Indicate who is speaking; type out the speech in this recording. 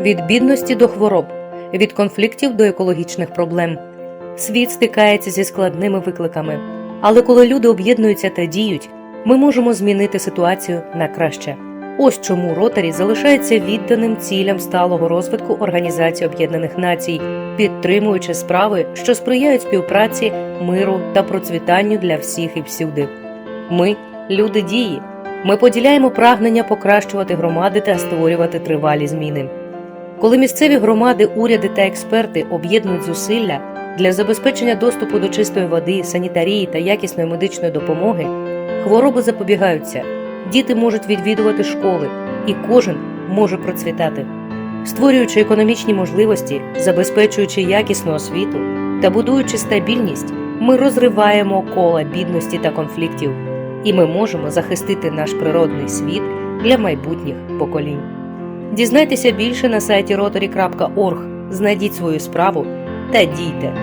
Speaker 1: від бідності до хвороб, від конфліктів до екологічних проблем. Світ стикається зі складними викликами, але коли люди об'єднуються та діють, ми можемо змінити ситуацію на краще. Ось чому Ротарі залишається відданим цілям сталого розвитку Організації Об'єднаних Націй, підтримуючи справи, що сприяють співпраці, миру та процвітанню для всіх і всюди. Ми люди дії. Ми поділяємо прагнення покращувати громади та створювати тривалі зміни. Коли місцеві громади, уряди та експерти об'єднують зусилля для забезпечення доступу до чистої води, санітарії та якісної медичної допомоги, хвороби запобігаються, діти можуть відвідувати школи, і кожен може процвітати, створюючи економічні можливості, забезпечуючи якісну освіту та будуючи стабільність, ми розриваємо кола бідності та конфліктів, і ми можемо захистити наш природний світ для майбутніх поколінь. Дізнайтеся більше на сайті rotary.org, знайдіть свою справу та дійте.